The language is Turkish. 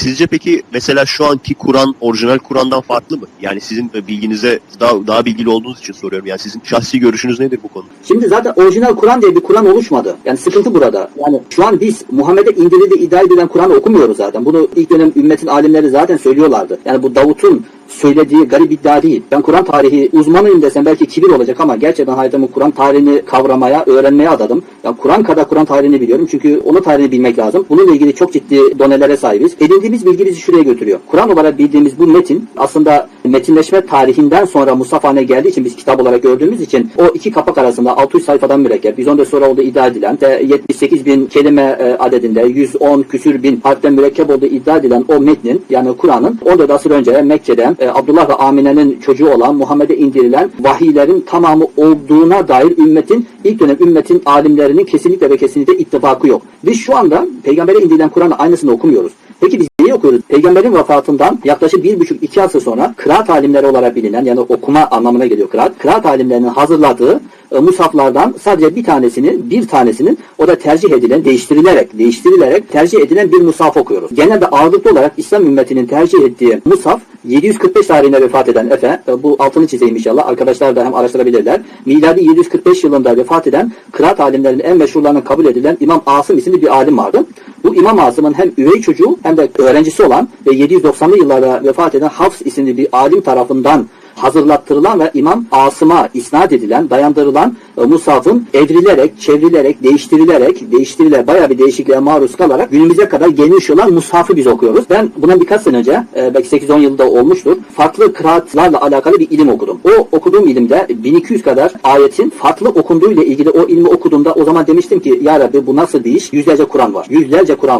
Sizce peki mesela şu anki Kur'an orijinal Kur'an'dan farklı mı? Yani sizin bilginize daha daha bilgili olduğunuz için soruyorum. Yani sizin şahsi görüşünüz nedir bu konuda? Şimdi zaten orijinal Kur'an diye bir Kur'an oluşmadı. Yani sıkıntı burada. Yani şu an biz Muhammed'e indirildiği iddia edilen Kur'an'ı okumuyoruz zaten. Bunu ilk dönem ümmetin alimleri zaten söylüyorlardı. Yani bu Davut'un söylediği garip iddia değil. Ben Kur'an tarihi uzmanıyım desem belki kibir olacak ama gerçekten hayatımı Kur'an tarihini kavramaya, öğrenmeye adadım. Yani Kur'an kadar Kur'an tarihini biliyorum. Çünkü onun tarihini bilmek lazım. Bununla ilgili çok ciddi donelere sahibiz. Edindiğimiz bilgi bizi şuraya götürüyor. Kur'an olarak bildiğimiz bu metin aslında metinleşme tarihinden sonra Mustafa haline geldiği için biz kitap olarak gördüğümüz için o iki kapak arasında 600 sayfadan mürekkep, 114 sonra olduğu iddia edilen, de 78 bin kelime e, adedinde 110 küsür bin harften mürekkep olduğu iddia edilen o metnin yani Kur'an'ın 14 asır önce Mekke'de e, Abdullah ve Amine'nin çocuğu olan Muhammed'e indirilen vahiylerin tamamı olduğuna dair ümmetin ilk dönem ümmetin alimlerinin kesinlikle ve kesinlikle ittifakı yok. Biz şu anda peygambere indirilen Kur'an'ın aynısını okumuyoruz. Peki biz neyi okuyoruz? Peygamberin vefatından yaklaşık bir buçuk iki asır sonra kıraat alimleri olarak bilinen yani okuma anlamına geliyor kıraat. Kıraat alimlerinin hazırladığı e, musaflardan sadece bir tanesinin bir tanesinin o da tercih edilen değiştirilerek değiştirilerek tercih edilen bir musaf okuyoruz. Genelde ağırlıklı olarak İslam ümmetinin tercih ettiği musaf 745 tarihinde vefat eden Efe, e, bu altını çizeyim inşallah, arkadaşlar da hem araştırabilirler. Miladi 745 yılında vefat eden kıraat alimlerinin en meşhurlarından kabul edilen İmam Asım isimli bir alim vardı. Bu İmam Asım'ın hem üvey çocuğu hem de öğrencisi olan ve 790'lı yıllarda vefat eden Hafs isimli bir alim tarafından hazırlattırılan ve İmam Asım'a isnat edilen, dayandırılan e, Musaf'ın evrilerek, çevrilerek, değiştirilerek, değiştirilerek bayağı bir değişikliğe maruz kalarak günümüze kadar gelmiş olan Musaf'ı biz okuyoruz. Ben bundan birkaç sene önce, e, belki 8-10 yılda olmuştur, farklı kıraatlarla alakalı bir ilim okudum. O okuduğum ilimde 1200 kadar ayetin farklı okunduğuyla ilgili o ilmi okuduğumda o zaman demiştim ki ya Rabbi bu nasıl bir iş? Yüzlerce Kur'an var. Yüzlerce Kur'an